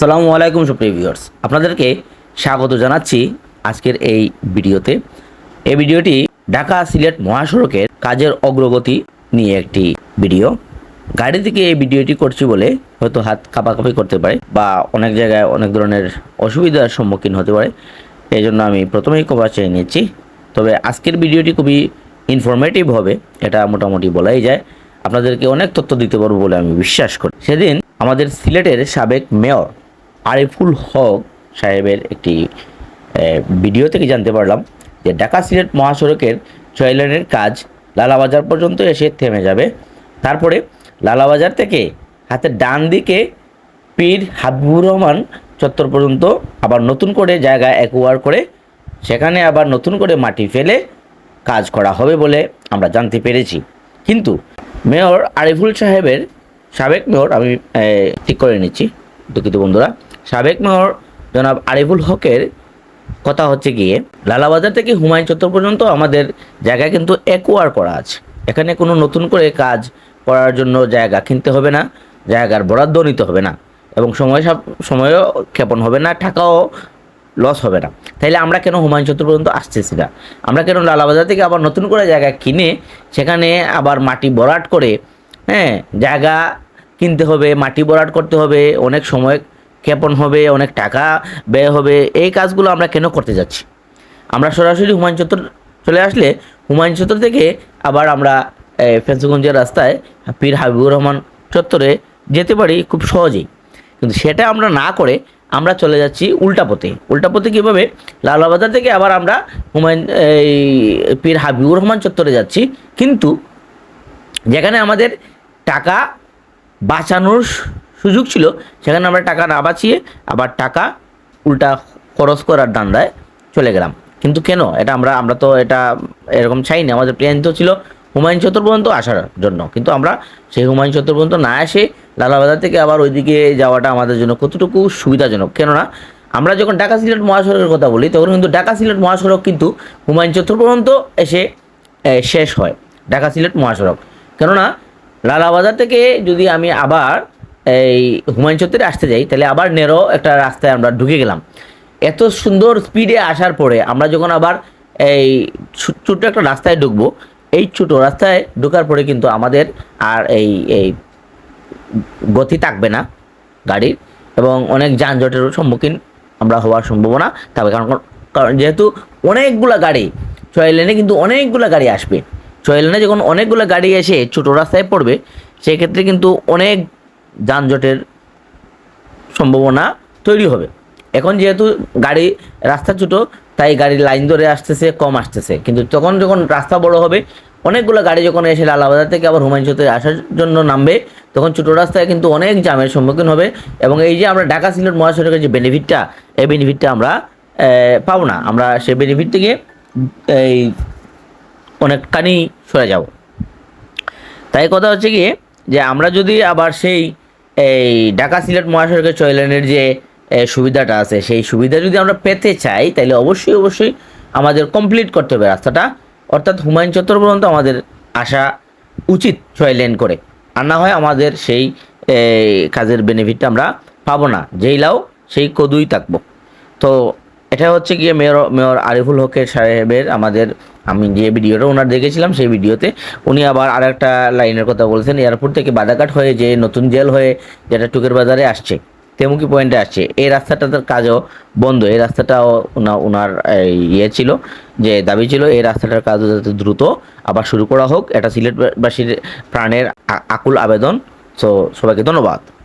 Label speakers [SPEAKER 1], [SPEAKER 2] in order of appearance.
[SPEAKER 1] সালামু আলাইকুম সুপ্রিয় ভিউয়ার্স, আপনাদেরকে স্বাগত জানাচ্ছি আজকের এই ভিডিওতে। এই ভিডিওটি ঢাকা সিলেট মহাসড়কের কাজের অগ্রগতি নিয়ে একটি ভিডিও। গাড়ি থেকে এই ভিডিওটি করছি বলে হয়তো হাত কাঁপাকাঁপি করতে পারে বা অনেক জায়গায় অনেক ধরনের অসুবিধার সম্মুখীন হতে পারে। এই জন্য আমি প্রথমেই কভার চেয়ে নিচ্ছি। তবে আজকের ভিডিওটি খুবই ইনফরমেটিভ হবে, এটা মোটামুটি বলাই যায়। আপনাদেরকে অনেক তথ্য দিতে পারব বলে আমি বিশ্বাস করি। সেদিন আমাদের সিলেটের সাবেক মেয়র আরিফুল হক সাহেবের একটি ভিডিও থেকে জানতে পারলাম যে ঢাকা সিলেট মহাসড়কের ছয় কাজ লালাবাজার পর্যন্ত এসে থেমে যাবে। তারপরে লালাবাজার থেকে হাতের ডান দিকে পীর হাবিবুর রহমান চত্বর পর্যন্ত আবার নতুন করে জায়গা অ্যাকোয়ার করে, সেখানে আবার নতুন করে মাটি ফেলে কাজ করা হবে বলে আমরা জানতে পেরেছি। কিন্তু মেয়র আরিফুল সাহেবের সাবেক মেয়র আমি ঠিক করে নিচ্ছি, দুঃখিত বন্ধুরা। সাবেক মেয়র জনাব আরিফুল হকের কথা হচ্ছে গিয়ে, লালাবাজার থেকে হুমায়ুন চত্বর পর্যন্ত আমাদের জায়গা কিন্তু অ্যাকোয়ার করা আছে। এখানে কোনো নতুন করে কাজ করার জন্য জায়গা কিনতে হবে না, জায়গার বরাদ্দ নিতে হবে না এবং সময় সাপ- সময়ও ক্ষেপণ হবে না, টাকাও লস হবে না। তাইলে আমরা কেন হুমায়ুন চত্বর পর্যন্ত আসতেছি না? আমরা কেন লালাবাজার থেকে আবার নতুন করে জায়গা কিনে সেখানে আবার মাটি বরাট করে হ্যাঁ জায়গা কিনতে হবে, মাটি বরাট করতে হবে, অনেক সময় ক্ষেপণ হবে, অনেক টাকা ব্যয় হবে, এই কাজগুলো আমরা কেন করতে যাচ্ছি? আমরা সরাসরি হুমায়ুন চত্বর চলে আসলে হুমায়ুন চত্বর থেকে আবার আমরা ফেন্সগঞ্জের রাস্তায় পীর হাবিবুর রহমান চত্বরে যেতে পারি খুব সহজেই। কিন্তু সেটা আমরা না করে আমরা চলে যাচ্ছি উল্টা পথে। উল্টা পথে কীভাবে? লালাবাজার থেকে আবার আমরা হুমায়ুন, এই, পীর হাবিবুর রহমান চত্বরে যাচ্ছি। কিন্তু যেখানে আমাদের টাকা বাঁচানোর সুযোগ ছিল, সেখানে আমরা টাকা না বাঁচিয়ে আবার টাকা উল্টা খরচ করার দান্দায় চলে গেলাম। কিন্তু কেন? এটা আমরা আমরা তো এটা এরকম চাইনি। আমাদের প্ল্যান তো ছিল হুমায়ুন চত্বর পর্যন্ত আসার জন্য। কিন্তু আমরা সেই হুমায়ুন চত্বর পর্যন্ত না এসে লালাবাজার থেকে আবার ওইদিকে যাওয়াটা আমাদের জন্য কতটুকু সুবিধাজনক। কেননা আমরা যখন ঢাকা সিলেট মহাসড়কের কথা বলি, তখন কিন্তু ঢাকা সিলেট মহাসড়ক কিন্তু হুমায়ুন চত্বর পর্যন্ত এসে শেষ হয়। ঢাকা সিলেট মহাসড়ক। কেননা লালাবাজার থেকে যদি আমি আবার এই হুমায়ুন চত্বরে আসতে যাই, তাহলে আবার নেরো একটা রাস্তায় আমরা ঢুকে গেলাম। এত সুন্দর স্পিডে আসার পরে আমরা যখন আবার এই ছোট্ট একটা রাস্তায় ঢুকবো, এই ছোটো রাস্তায় ঢোকার পরে কিন্তু আমাদের আর এই এই গতি থাকবে না গাড়ির এবং অনেক যানজটেরও সম্মুখীন আমরা হওয়ার সম্ভাবনা থাকবে। কারণ কারণ যেহেতু অনেকগুলো গাড়ি, ছয় লেনে কিন্তু অনেকগুলো গাড়ি আসবে। ছয় লেনে যখন অনেকগুলো গাড়ি এসে ছোটো রাস্তায় পড়বে, সেক্ষেত্রে কিন্তু অনেক যানজটের সম্ভাবনা তৈরি হবে। এখন যেহেতু গাড়ি রাস্তা ছোটো, তাই গাড়ির লাইন ধরে আসতেছে, কম আসতেছে। কিন্তু তখন যখন রাস্তা বড় হবে, অনেকগুলো গাড়ি যখন এসে লালাবাজার থেকে আবার হুমায়ুন চত্বরে আসার জন্য নামবে, তখন ছোটো রাস্তায় কিন্তু অনেক জামের সম্মুখীন হবে এবং এই যে আমরা ঢাকা সিলেট মহাসড়কের যে বেনিফিটটা এই বেনিফিটটা আমরা পাবো না। আমরা সেই বেনিফিট থেকে এই অনেকখানি সরে যাব। তাই কথা হচ্ছে গিয়ে যে আমরা যদি আবার সেই এই ঢাকা সিলেট মহাসড়কের ছয় লেনের যে সুবিধাটা আছে, সেই সুবিধা যদি আমরা পেতে চাই তাহলে অবশ্যই অবশ্যই আমাদের কমপ্লিট করতে হবে রাস্তাটা। অর্থাৎ হুমায়ুন চত্বর পর্যন্ত আমাদের আসা উচিত ছয় লেন করে। আর না হয় আমাদের সেই কাজের বেনিফিটটা আমরা পাবো না। যেই লাও, সেই কদুই থাকব। তো এটা হচ্ছে গিয়ে মেয়র মেয়র আরিফুল হকের সাহেবের আমাদের আমি যে ভিডিওটা ওনার দেখেছিলাম, সেই ভিডিওতে উনি আবার আরেকটা লাইনের কথা বলছেন, এয়ারপোর্ট থেকে বাদাঘাট হয়ে যে নতুন জেল হয়ে যেটা টুকের বাজারে আসছে তেমুকি পয়েন্টে আসছে, এই রাস্তাটার কাজও বন্ধ, এই রাস্তাটাও ওনা- ওনার ইয়ে ছিল, যে দাবি ছিল এই রাস্তাটার কাজও যাতে দ্রুত আবার শুরু করা হোক, এটা সিলেটবাসীর প্রাণের আকুল আবেদন সো সবাইকে ধন্যবাদ।